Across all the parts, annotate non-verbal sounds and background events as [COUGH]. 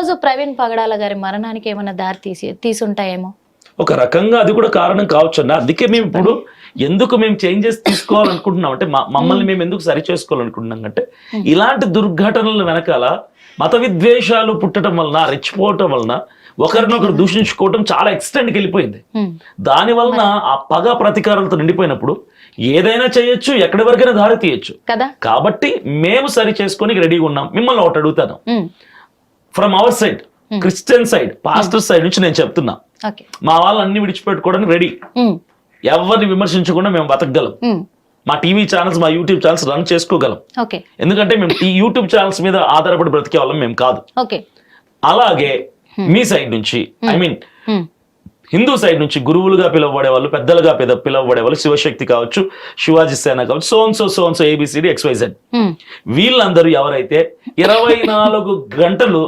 రోజు ప్రవీణ్ పగడాల గారి మరణానికి ఏమైనా దారి తీసి తీసుంటాయేమో? ఒక రకంగా అది కూడా కారణం కావచ్చు అన్న అందుకే మేము ఇప్పుడు ఎందుకు మేము చేంజెస్ తీసుకోవాలనుకుంటున్నాం? అంటే మమ్మల్ని మేము. ఎందుకు సరి చేసుకోవాలనుకుంటున్నాం అంటే ఇలాంటి దుర్ఘటనల వెనకాల మత విద్వేషాలు పుట్టడం వలన రెచ్చిపోవటం వలన ఒకరినొకరు దూషించుకోవటం చాలా ఎక్స్టెండ్కి వెళ్ళిపోయింది దాని వలన ఆ పగ ప్రతీకారాలతో నిండిపోయినప్పుడు ఏదైనా చేయొచ్చు ఎక్కడి వరకైనా దారి తీయొచ్చు. కదా? కాబట్టి మేము సరి చేసుకొని రెడీగా ఉన్నాం. మిమ్మల్ని ఒకటి అడుగుతాను. From our side Christian side pastor side నుంచి నేను చెప్తున్నా. మా వాళ్ళు అన్ని విడిచిపెట్టుకోవడానికి రెడీ ఉమ్, ఎవరిని విమర్శించకుండా మేము బతకగలం. ఉమ్, మా టీవీ ఛానల్స్ మా యూట్యూబ్ ఛానల్స్ రన్ చేసుకోగలం. ఎందుకంటే మేము ఈ యూట్యూబ్ ఛానల్స్ మీద ఆధారపడి బ్రతికే వాళ్ళం మేము కాదు. అలాగే మీ సైడ్ నుంచి ఐ మీన్ హిందూ సైడ్ నుంచి గురువులుగా పిలువబడే వాళ్ళు పెద్దలుగా పిల పిలువబడే వాళ్ళు శివశక్తి కావచ్చు శివాజీ సేన కావచ్చు సోన్సో సోన్సో ఏబిసిడి ఎక్స్వైజెడ్ వీళ్ళందరూ ఎవరైతే ఇరవై [LAUGHS] నాలుగు గంటలు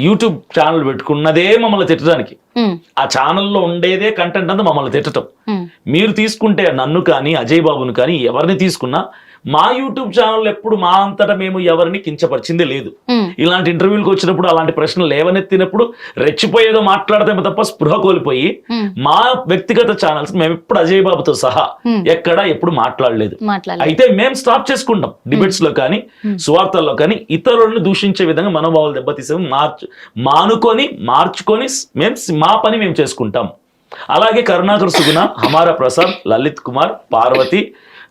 యూట్యూబ్ ఛానల్ పెట్టుకున్నదే మమ్మల్ని తిట్టడానికి. ఉమ్, ఆ ఛానల్లో ఉండేదే కంటెంట్ అంతా మమ్మల్ని తిట్టడం ఉమ్, మీరు తీసుకుంటే నన్ను కానీ అజయ్ బాబును కానీ ఎవరిని తీసుకున్నా మా యూట్యూబ్ ఛానల్ ఎప్పుడు మా అంతటా మేము ఎవరిని కించపరిచిందే లేదు. ఇలాంటి ఇంటర్వ్యూలకు వచ్చినప్పుడు అలాంటి ప్రశ్నలు లేవనెత్తినప్పుడు రెచ్చిపోయేదో మాట్లాడతామో తప్ప స్పృహ కోల్పోయి మా వ్యక్తిగత ఛానల్స్ మేము ఎప్పుడు అజయ్ బాబుతో సహా. ఎక్కడ ఎప్పుడు మాట్లాడలేదు. మాట్లాడాలి అయితే మేము స్టాప్ చేసుకుంటాం డిబేట్స్లో కానీ సువార్తల్లో కానీ ఇతరులను దూషించే విధంగా మనోభావాలు దెబ్బతీసే మార్చు మానుకొని మార్చుకొని మేము మా పని మేము చేసుకుంటాం. అలాగే కరుణాకర్ సుగుణ హమారా ప్రసాద్ లలిత్ కుమార్ పార్వతి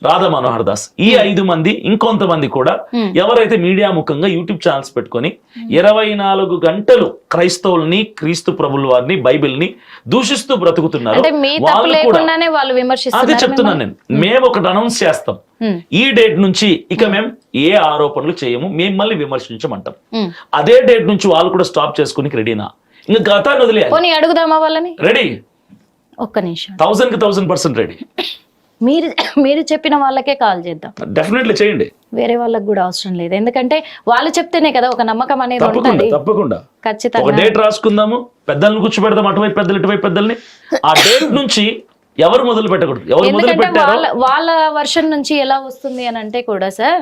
రాధా మనోహర్ దాస్ ఈ ఐదు మంది ఇంకొంతమంది కూడా ఎవరైతే మీడియా ముఖంగా యూట్యూబ్ ఛానల్స్ పెట్టుకొని ఇరవై నాలుగు గంటలు క్రైస్తవుల్ని క్రీస్తు ప్రభుల వారిని బైబిల్ని దూషిస్తూ బ్రతుకుతున్నారు. వాళ్ళు కూడా అదే చెప్తున్నాను నేను. మేము ఒకటి అనౌన్స్ చేస్తాం. ఈ డేట్ నుంచి ఇక మేము ఏ ఆరోపణలు చేయము మిమ్మల్ని విమర్శించమంటాం. అదే డేట్ నుంచి వాళ్ళు కూడా స్టాప్ చేసుకుని రెడీనా? ఇంకా గతాన్ని అడుగుదామా వాళ్ళని? రెడీ? ఒక్క నిమిషం. థౌసండ్కి థౌసండ్ పర్సెంట్ రెడీ. [COUGHS] మీరు [COUGHS] మీరు చెప్పిన వాళ్ళకే కాల్ చేద్దాం. డెఫినెట్లీ చేయండి. వేరే వాళ్ళకి కూడా అవసరం లేదు. ఎందుకంటే వాళ్ళు చెప్తేనే కదా ఒక నమ్మకం అనేది తప్పకుండా ఉంటుంది. తప్పకుండా. ఒక ఖచ్చితంగా డేట్ రాసుకుందాము పెద్దల్ని కూర్చోబెడదాం అటువైపు పెద్దలు ఇటువైపు పెద్దల్ని. ఆ డేట్ నుంచి ఎవరు మొదలు పెట్టకూడదు. ఎవరు మొదలు పెట్టారో వాళ్ళ వాళ్ళ వర్షన్ నుంచి ఎలా వస్తుంది అని అంటే కూడా సార్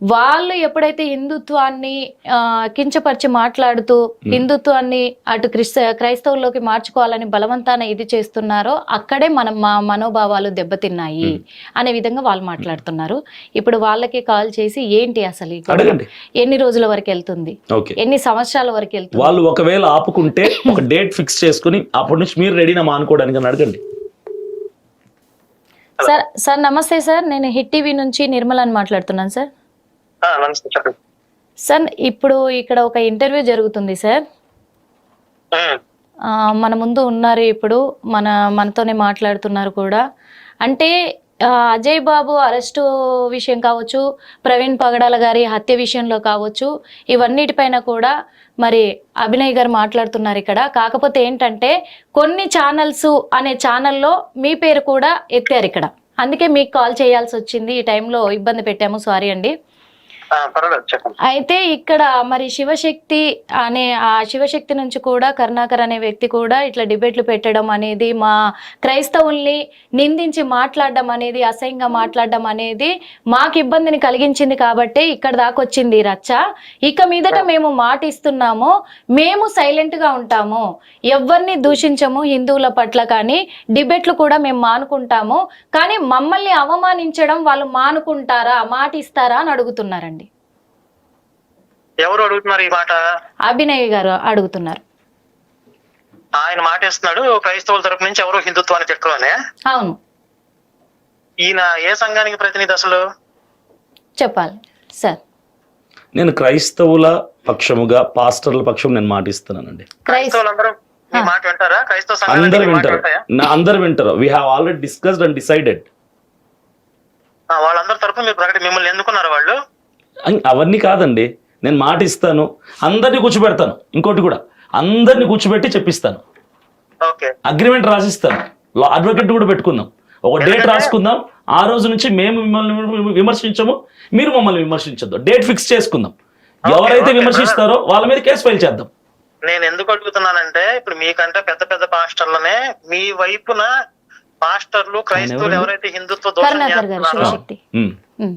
వాళ్ళు ఎప్పుడైతే హిందుత్వాన్ని ఆ, కించపరిచి మాట్లాడుతూ హిందుత్వాన్ని అటు క్రిస్త క్రైస్తవుల్లోకి మార్చుకోవాలని బలవంతాన ఇది చేస్తున్నారో అక్కడే మనం మా మనోభావాలు దెబ్బతిన్నాయి అనే విధంగా వాళ్ళు మాట్లాడుతున్నారు. ఇప్పుడు వాళ్ళకి కాల్ చేసి ఏంటి అసలు ఎన్ని రోజుల వరకు వెళ్తుంది? ఎన్ని సంవత్సరాల వరకు వెళ్తుంది? వాళ్ళు ఒకవేళ ఆపుకుంటే ఒక డేట్ ఫిక్స్ చేసుకుని అప్పటి నుంచి మీరు రెడీనా మానుకోవడానికి అని అడగండి. సార్ సార్ నమస్తే సార్. నేను హిట్ టీవీ నుంచి నిర్మల్ అని మాట్లాడుతున్నాను సార్. నమస్తే చెప్పండి. సార్ ఇప్పుడు ఇక్కడ ఒక ఇంటర్వ్యూ జరుగుతుంది సార్. మన ముందు ఉన్నారు ఇప్పుడు మన మనతోనే మాట్లాడుతున్నారు కూడా. అంటే అజయ్ బాబు అరెస్టు విషయం కావచ్చు ప్రవీణ్ పగడాల గారి హత్య విషయంలో కావచ్చు ఇవన్నిటిపైన కూడా మరి అభినయ్ గారు మాట్లాడుతున్నారు ఇక్కడ. కాకపోతే ఏంటంటే కొన్ని ఛానల్స్ అనే ఛానల్లో మీ పేరు కూడా ఎత్తారు ఇక్కడ. అందుకే మీకు కాల్ చేయాల్సి వచ్చింది ఈ టైంలో ఇబ్బంది పెట్టాము సారీ అండి. అయితే ఇక్కడ మరి శివశక్తి అనే ఆ శివశక్తి నుంచి కూడా కరుణాకర్ అనే వ్యక్తి కూడా ఇట్లా డిబేట్లు పెట్టడం అనేది మా క్రైస్తవుల్ని నిందించి మాట్లాడడం అనేది అసహ్యంగా మాట్లాడడం అనేది మాకు ఇబ్బందిని కలిగించింది కాబట్టే ఇక్కడ దాకా వచ్చింది ఈ రచ్చ. ఇక మీదట మేము మాట ఇస్తున్నాము మేము సైలెంట్గా ఉంటాము. ఎవరిని దూషించము హిందువుల పట్ల కానీ డిబేట్లు కూడా మేము మానుకుంటాము. కానీ మమ్మల్ని అవమానించడం వాళ్ళు మానుకుంటారా మాట ఇస్తారా అని అడుగుతున్నారండి. ఎవరు అడుగుతున్నారు ఈ మాట? అభినయ్ గారు అడుగుతున్నారు. ఆయన మాట ఇస్తున్నాడు క్రైస్తవుల తరపు నుంచి ఎవరు హిందుత్వాన్ని తిట్టరు అని అవును. ఈయన ఏ సంఘానికి ప్రతినిధి అసలు? చెప్పాలి సార్. నేను క్రైస్తవుల పక్షముగా పాస్టర్ల పక్షం నేను మాటిస్తున్నానండి క్రైస్త క్రైస్తవులందరూ మాట వింటారా? క్రైస్తవ అందరు వింటారు. అందరు వింటారు. We have already discussed and decided ఆ, వాళ్ళందరి తరపు మీరు ప్రకటి మిమ్మల్ని ఎందుకున్నారు వాళ్ళు? అవన్నీ కాదండి. నేను మాట ఇస్తాను అందరినీ కూర్చోబెడతాను. ఇంకోటి కూడా అందరినీ కూర్చోబెట్టి చెప్పిస్తాను. ఓకే. అగ్రిమెంట్ రాసిస్తాను. అడ్వకేట్ కూడా పెట్టుకుందాం. ఒక డేట్ రాసుకుందాం. ఆ రోజు నుంచి మేము మిమ్మల్ని విమర్శించము మీరు మమ్మల్ని విమర్శించద్దు. డేట్ ఫిక్స్ చేసుకుందాం. ఎవరైతే విమర్శిస్తారో వాళ్ళ మీద కేసు ఫైల్ చేద్దాం. నేను ఎందుకు అడుగుతున్నానంటే ఇప్పుడు మీకంటే పెద్ద పెద్ద పాస్టర్లనే మీ వైపున పాస్టర్లు క్రైస్తవులు ఎవరైతే హిందుత్వ దోషం చేస్తున్నారో.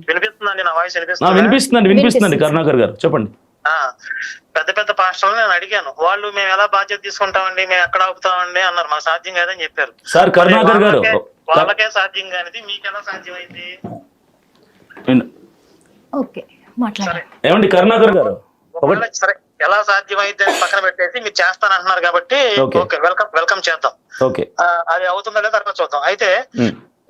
వినిపిస్తుందండి నా వాయిస్ వినిపిస్తుంది? వినిపిస్తుందండి వినిపిస్తుందండి వినిపిస్తుంది. కరుణాకర్ గారు చెప్పండి. పెద్ద పెద్ద పాస్టర్లు నేను అడిగాను వాళ్ళు మేము ఎలా బాధ్యత తీసుకుంటామండి మేము ఎక్కడ ఆపుతామండి అన్నారు మాకు సాధ్యం కాదని చెప్పారు. సార్ కరుణాకర్ గారు వాళ్ళకే- సాధ్యం కానిది మీకు ఎలా సాధ్యం అయింది ఓకే మాట్లాడండి. ఏమండి కరుణాకర్ గారు? సరే ఎలా సాధ్యం అయితే పక్కన పెట్టేసి మీరు చేస్తానంటున్నారు కాబట్టి Okay. ఓకే వెల్కమ్ వెల్కమ్ చేద్దాం. ఓకే. అది అవుతుందో లేదో తర్వాత చూద్దాం. అయితే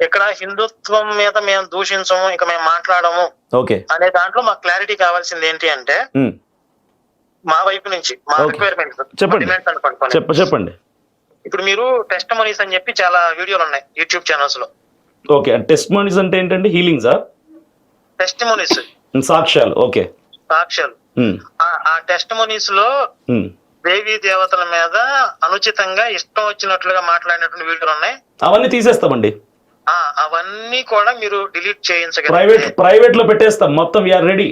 ఇక్కడ హిందుత్వం మీద మేము దూషించము ఇక మేము మాట్లాడము ఓకే. అనే దాంట్లో మాకు క్లారిటీ కావాల్సింది ఏంటి అంటే మా వైపు నుంచి మా Okay. రిక్వైర్మెంట్స్ చెప్పండి. ఇప్పుడు మీరు టెస్ట్ మనీస్ అని చెప్పి చాలా వీడియోలు ఉన్నాయి యూట్యూబ్ ఛానల్స్లో. ఓకే. టెస్ట్ మనీస్ అంటే ఏంటండి? హీలింగ్సా టెస్ట్ మనీస్ సాక్ష్యాలు. ఓకే. సాక్ష్యాలు. ఆ- టెస్ట్ మనీస్లో. దేవీ దేవతల మీద అనుచితంగా ఇష్టం వచ్చినట్లుగా మాట్లాడినటువంటి వీడియోలు ఉన్నాయి. అవన్నీ తీసేస్తామండి. అవన్నీ కూడా మీరు డిలీట్ ప్రైవేట్ చేయించగలిగితే. ప్రైవేట్లో పెట్టేస్తాం. మొత్తం వీఆర్ రెడీ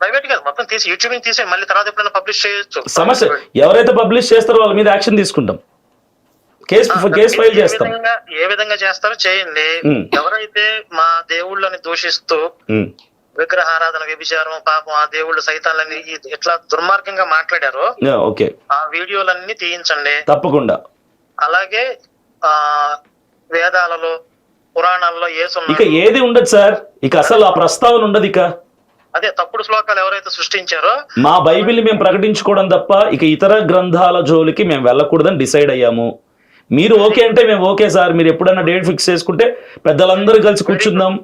ప్రైవేట్గా మొత్తం తీసి యూట్యూబ్ తీసే మళ్ళీ తర్వాత ఎప్పుడైనా పబ్లిష్ చేయొచ్చు. సమస్య ఎవరైతే పబ్లిష్ చేస్తారో వాళ్ళ మీద యాక్షన్ తీసుకుంటాం. కేసు కేసు ఫైల్ ఏ చేస్తాం. విధంగా ఏ విధంగా చేస్తారో చేయండి. ఎవరైతే మా దేవుళ్ళని దూషిస్తూ విగ్రహారాధన వ్యభిచారం పాపం ఆ దేవుళ్ళు సైతాలని ఇట్లా దుర్మార్గంగా మాట్లాడారో ఓకే ఆ వీడియోలన్నీ తీయించండి. తప్పకుండా. అలాగే ఆ వేదాలలో పురాణాల్లో ఇక ఏసున్నాడు ఏది ఉండదు సార్. ఇక అసలు ఆ ప్రస్తావన ఉండదు ఇక. అదే తప్పుడు శ్లోకాలు ఎవరైతే సృష్టించారో మా బైబిల్ని మేము ప్రకటించుకోవడం తప్ప ఇక ఇతర గ్రంథాల జోలికి మేము వెళ్ళకూడదని డిసైడ్ అయ్యాము. మీరు ఓకే అంటే మేము ఓకే సార్. మీరు ఎప్పుడైనా డేట్ ఫిక్స్ చేసుకుంటే పెద్దలందరూ కలిసి కూర్చుందాం.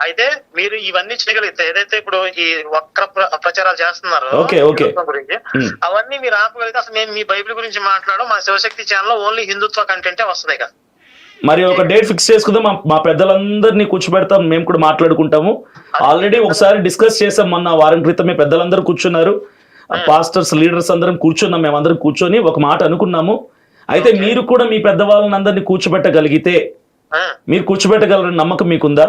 అయితే మీరు ఇవన్నీ చేయగలిగితే ఏదైతే ఇప్పుడు ఈ వక్ర ప్ర- ప్రచారాలు చేస్తున్నారు ఓకే, ఓకే. గురించి. అవన్నీ మీరు ఆపగలిగితే అసలు మేము మీ బైబిల్ గురించి మాట్లాడడం మా శివశక్తి ఛానల్ ఓన్లీ హిందుత్వ కంటెంటే వస్తుంది ఇక. మరి ఒక డేట్ ఫిక్స్ చేసుకుందాం. మా మా పెద్దలందరినీ కూర్చోబెడతాం. మేము కూడా మాట్లాడుకుంటాము. ఆల్రెడీ ఒకసారి డిస్కస్ చేసాం మొన్న వారం క్రితమే పెద్దలందరూ కూర్చున్నారు. పాస్టర్స్ లీడర్స్ అందరం కూర్చున్నాం. మేమందరం కూర్చొని ఒక మాట అనుకున్నాము. అయితే మీరు కూడా మీ పెద్దవాళ్ళని అందరినీ కూర్చోబెట్టగలిగితే మీరు కూర్చోబెట్టగలరని నమ్మకం మీకుందా?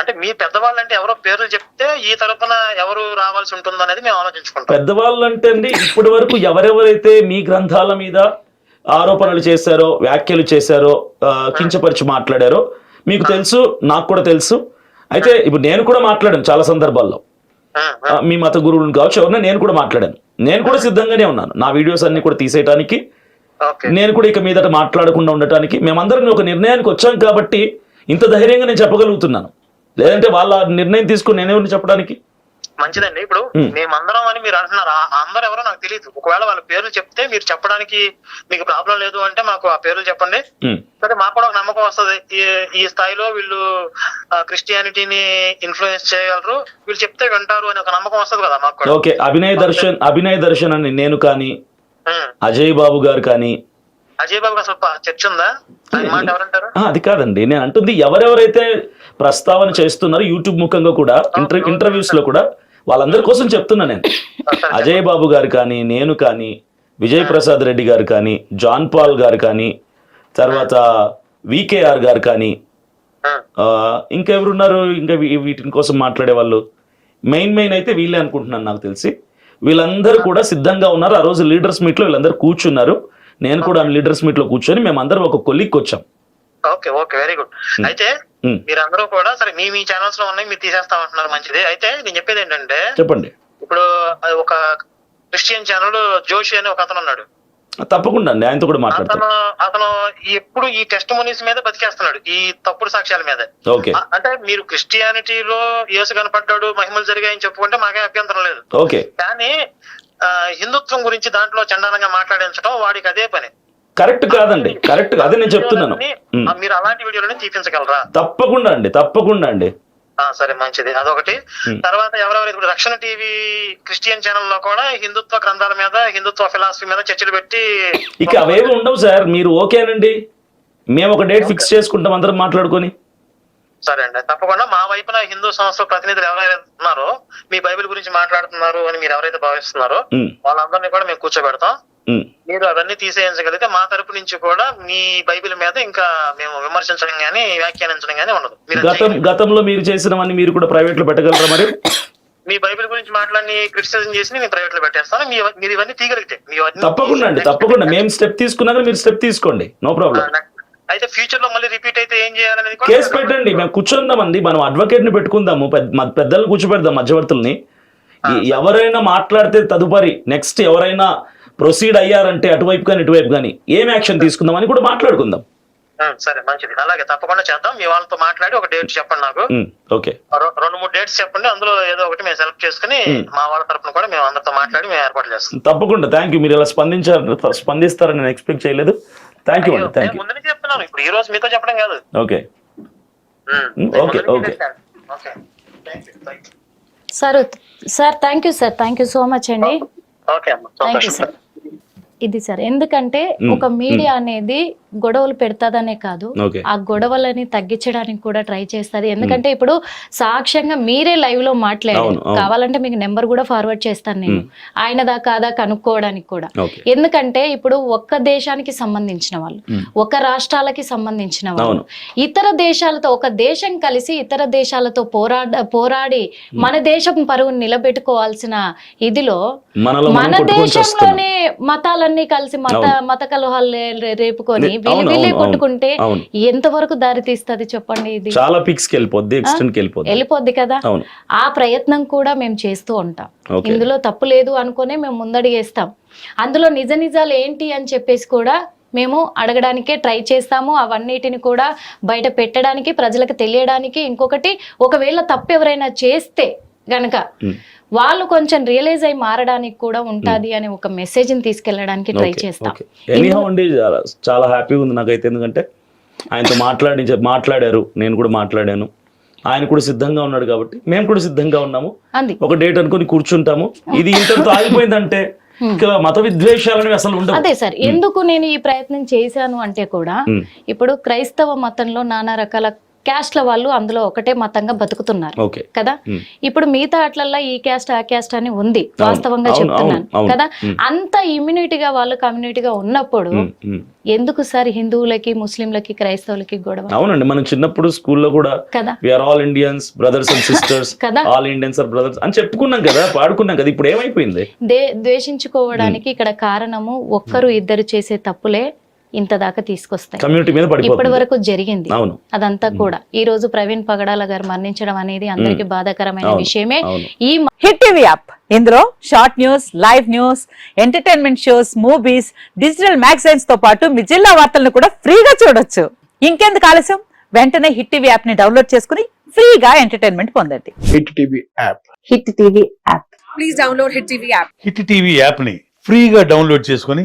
అంటే మీ పెద్దవాళ్ళు అంటే ఎవరో పేర్లు చెప్తే ఈ తరపున ఎవరు రావాల్సి ఉంటుంది అనేది మేము ఆలోచించుకుంటాం. పెద్దవాళ్ళు అంటే అండి ఇప్పటి వరకు ఎవరెవరైతే మీ గ్రంథాల మీద ఆరోపణలు చేశారో వ్యాఖ్యలు చేశారో కించపరిచి మాట్లాడారో మీకు తెలుసు నాకు కూడా తెలుసు. అయితే ఇప్పుడు నేను కూడా మాట్లాడాను చాలా సందర్భాల్లో. మీ మత గురువులను కావచ్చు ఎవరైనా నేను కూడా మాట్లాడాను. నేను కూడా సిద్ధంగానే ఉన్నాను. నా వీడియోస్ అన్ని కూడా తీసేయడానికి ఓకే. నేను కూడా ఇక మీదట మాట్లాడకుండా ఉండటానికి మేమందరం ఒక నిర్ణయానికి వచ్చాం కాబట్టి ఇంత ధైర్యంగా నేను చెప్పగలుగుతున్నాను. లేదంటే వాళ్ళ నిర్ణయం తీసుకుని నేనేమని చెప్పడానికి మంచిదండి. ఇప్పుడు. మేమందరం అని మీరు అంటున్నారు. అందరూ ఎవరో నాకు తెలియదు ఒకవేళ వాళ్ళ పేర్లు చెప్తే మీరు చెప్పడానికి మీకు ప్రాబ్లం లేదు అంటే మాకు ఆ పేర్లు చెప్పండి. సరే మాకు కూడా ఒక నమ్మకం వస్తుంది. ఈ ఈ స్థాయిలో వీళ్ళు క్రిస్టియానిటీని ఇన్ఫ్లుయెన్స్ చేయగలరు. వీళ్ళు చెప్తే వింటారు అని ఒక నమ్మకం వస్తుంది కదా మాకు ఓకే అభినయ్ దర్శన్ అభినయ్ దర్శన్ అని నేను కానీ. అజయ్ బాబు గారు కానీ. అజయ్ బాబు అసలు ప- చర్చ ఉందా? అది కాదండి. నేను అంటుంది ఎవరెవరైతే ప్రస్తావన చేస్తున్నారో యూట్యూబ్ ముఖంగా కూడా ఇంటర్ ఇంటర్వ్యూస్లో కూడా వాళ్ళందరి కోసం చెప్తున్నా నేను. [LAUGHS] అజయ్ బాబు గారు కానీ నేను కానీ విజయ్ ప్రసాద్ రెడ్డి గారు కానీ జాన్ పాల్ గారు కానీ తర్వాత వికేఆర్ గారు కానీ ఇంకెవరున్నారు? ఇంకా వీటిని కోసం మాట్లాడే వాళ్ళు. మెయిన్ మెయిన్ అయితే వీళ్ళే అనుకుంటున్నాను నాకు తెలిసి. వీళ్ళందరూ కూడా సిద్ధంగా ఉన్నారు. ఆ రోజు లీడర్స్ మీట్లో వీళ్ళందరూ కూర్చున్నారు. నేను కూడా లీడర్స్ మీట్లో కూర్చొని మేమందరం ఒక కొలిక్కి వచ్చాం. ఓకే ఓకే వెరీ గుడ్ అయితే మీరందరూ కూడా సరే మీ మీ ఛానల్స్లో ఉన్నాయి మీరు తీసేస్తామంటున్నారు మంచిది. అయితే నేను చెప్పేది ఏంటంటే చెప్పండి. ఇప్పుడు అది ఒక క్రిస్టియన్ ఛానల్ జోషి అని ఒక అతను ఉన్నాడు. తప్పకుండా అండి ఆయనతో కూడా మాట్లాడతాం. అతను అతను ఎప్పుడు ఈ టెస్ట్ మనీస్ మీద బతికేస్తున్నాడు ఈ తప్పుడు సాక్ష్యాల మీద. ఓకే. అంటే మీరు క్రిస్టియానిటీలో యేసు కనపడ్డాడు మహిమలు జరిగాయని చెప్పుకుంటే మాకే అభ్యంతరం లేదు. ఓకే. కానీ హిందుత్వం గురించి దాంట్లో చండాలంగా మాట్లాడించడం వాడికి అదే పని. కరెక్ట్ కాదండి కరెక్ట్ అదే నేను చెప్తున్నాను. మీరు అలాంటి వీడియోలని తీపించగలరా తప్పకుండా అండి తప్పకుండా అండి. ఆ, సరే మంచిది. అదొకటి. తర్వాత ఎవరెవరు ఇప్పుడు రక్షణ టీవీ క్రిస్టియన్ ఛానల్లో కూడా హిందుత్వ గ్రంథాల మీద హిందుత్వ ఫిలాసఫీ మీద చర్చలు పెట్టి ఇక అవేవి ఉండవు సార్ మీరు ఓకేనండి. మేము ఒక డేట్ ఫిక్స్ చేసుకుంటాం అందరం మాట్లాడుకొని. సరే అండి తప్పకుండా మా వైపున హిందూ సంస్థ ప్రతినిధులు ఎవరైతే ఉన్నారో మీ బైబిల్ గురించి మాట్లాడుతున్నారు అని మీరు ఎవరైతే భావిస్తున్నారో వాళ్ళందరినీ కూడా మేము కూర్చోబెడతాం. మీరు అవన్నీ తీసేయించగలిగితే మా తరపు నుంచి కూడా మీ బైబిల్ మీద ఇంకా మేము విమర్శించడం గానీ వ్యాఖ్యానించడం గానీ ఉండదు. గతం. గతంలో మీరు చేసినవన్నీ మీరు కూడా ప్రైవేట్లో పెట్టగలరా మరి? మీ బైబిల్ గురించి మాట్లాడి క్రిటిసిజం చేసి నేను ప్రైవేట్లో పెట్టేస్తాను మీరు ఇవన్నీ తీయగలిగితే. తప్పకుండా అండి తప్పకుండా. మేము స్టెప్ తీసుకున్నాక మీరు స్టెప్ తీసుకోండి. No problem. అయితే ఫ్యూచర్లో మళ్ళీ రిపీట్ అయితే ఏం చేయాలనేది కేసు పెట్టండి. మేము కూర్చుందామండి. మనం అడ్వకేట్ని పెట్టుకుందాము. పెద్ద మ- పెద్దలను కూర్చోబెడదాం మధ్యవర్తుల్ని. ఎవరైనా మాట్లాడితే తదుపరి నెక్స్ట్ ఎవరైనా ప్రొసీడ్ అయ్యారంటే అటువైపు కానీ ఇటువైపు కానీ ఏం యాక్షన్ తీసుకుందాం అని కూడా మాట్లాడుకుందాం. సరే మంచిది. అలాగే తప్పకుండా చేద్దాం. మీ వాళ్ళతో మాట్లాడి ఒక డేట్ చెప్పండి నాకు. ఓకే. రెండు మూడు డేట్స్ చెప్పండి. అందులో ఏదో ఒకటి మేము సెలెక్ట్ చేసుకుని మా వాళ్ళ తరపున కూడా మేము అందరితో మాట్లాడి మేము ఏర్పాటు చేస్తాం. తప్పకుండా. థ్యాంక్ యూ మీరు ఇలా స్పందించారు స్పందిస్తారని నేను ఎక్స్పెక్ట్ చేయలేదు. థ్యాంక్ యూ అండి థ్యాంక్ నేను యూ ముందు చెప్తున్నాను. ఇప్పుడు ఈ రోజు మీతో చెప్పడం కాదు. Okay. Okay, okay. Sir sir thank you sir thank you so much అండి. ఓకే అమ్మా. థ్యాంక్ యూ సార్ ఇది సార్. ఎందుకంటే. ఒక మీడియా అనేది గొడవలు పెడతాదనే కాదు. ఆ గొడవలని తగ్గించడానికి కూడా ట్రై చేస్తది. ఎందుకంటే ఇప్పుడు సాక్ష్యంగా మీరే లైవ్లో మాట్లాడారు. కావాలంటే మీకు నెంబర్ కూడా ఫార్వర్డ్ చేస్తాను నేను. ఆయనదా కాదా కనుక్కోవడానికి కూడా. ఎందుకంటే ఇప్పుడు ఒక్క దేశానికి సంబంధించిన వాళ్ళు. ఒక రాష్ట్రాలకి సంబంధించిన వాళ్ళు. ఇతర దేశాలతో ఒక దేశం కలిసి ఇతర దేశాలతో పోరాడ పోరాడి మన దేశం పరువును నిలబెట్టుకోవాల్సిన ఇదిలో మనం మన కొట్టుకొని మతాలన్నీ కలిసి మత. మత కలహాలు రేపుకొని వీళ్ళు కొట్టుకుంటే అవును ఎంతవరకు దారి తీస్తుంది చెప్పండి ఇది? చాలా పిక్స్ వెళ్ళిపోద్ది ఎక్స్టెంట్ వెళ్ళిపోద్ది. వెళ్ళిపోద్ది కదా? ఆ ప్రయత్నం కూడా మేము చేస్తూ ఉంటాం. ఇందులో తప్పు లేదు అనుకునే మేము ముందడిగేస్తాం. అందులో నిజ నిజాలు ఏంటి అని చెప్పేసి కూడా మేము అడగడానికే ట్రై చేస్తాము. అవన్నిటిని కూడా బయట పెట్టడానికి ప్రజలకు తెలియడానికి ఇంకొకటి ఒకవేళ తప్పు ఎవరైనా చేస్తే గనక. వాళ్ళు కొంచెం రియలైజ్ అయి మారడానికి కూడా ఉంటది అనే ఒక మెసేజ్ని తీసుకెళ్ళడానికి ట్రై చేస్తాం. చాలా- హ్యాపీగా ఉంది నాకైతే. ఎందుకంటే ఆయనతో మాట్లాడి మాట్లాడారు. నేను కూడా మాట్లాడాను. ఆయన కూడా సిద్ధంగా ఉన్నాడు కాబట్టి మేము కూడా సిద్ధంగా ఉన్నాము. ఒక డేట్ అనుకుని కూర్చుంటాము. ఇది ఇంతటితో ఆగిపోయిందంటే [LAUGHS] ఇక మత విద్వేషాలని అసలు ఉండవు. అదే సార్ ఎందుకు నేను ఈ ప్రయత్నం చేశాను అంటే కూడా. ఇప్పుడు క్రైస్తవ మతంలో నానా రకాల క్యాస్ట్ల వాళ్ళు అందులో ఒకటే మతంగా బతుకుతున్నారు. కదా. ఇప్పుడు మిగతా అట్లల్లో ఈ క్యాస్ట్ ఆ క్యాస్ట్ అని ఉంది. వాస్తవంగా చెప్తున్నాను. కదా. అంత ఇమ్యూనిటీగా వాళ్ళు కమ్యూనిటీగా ఉన్నప్పుడు. ఎందుకు సార్ హిందువులకి ముస్లింలకి క్రైస్తవులకి గొడవ? అవునండి. మనం చిన్నప్పుడు స్కూల్లో కూడా కదా? We are all Indians brothers and sisters కదా? ఆల్ ఇండియన్స్ ఆర్ బ్రదర్స్ అని చెప్పుకున్నాం కదా పాడుకున్నాం కదా. ఇప్పుడు ఏమైపోయింది? ద్వేషించుకోవడానికి ఇక్కడ కారణము ఒక్కరు ఇద్దరు చేసే తప్పులే. ఇంత దాకా తీసుకొస్తాయి. కమ్యూనిటీ మీద ఇప్పటి వరకు జరిగింది. అవును. అదంతా కూడా. ఈ రోజు ప్రవీణ్ పగడాల గారు మరణించడం అనేది అందరికి బాధాకరమైన. విషయమే. ఈ హిట్ టీవీ యాప్. ఇందులో short news live news entertainment shows movies digital మ్యాగజైన్స్తో పాటు మీ జిల్లా వార్తలను కూడా ఫ్రీగా చూడొచ్చు. ఇంకెందుకు ఆలస్యం? వెంటనే హిట్ టీవీ యాప్ని డౌన్లోడ్ చేసుకుని ఫ్రీగా ఎంటర్టైన్మెంట్ పొందండి. Hit TV app. Hit TV app. Hit TV యాప్ని ఫ్రీగా డౌన్లోడ్ చేసుకొని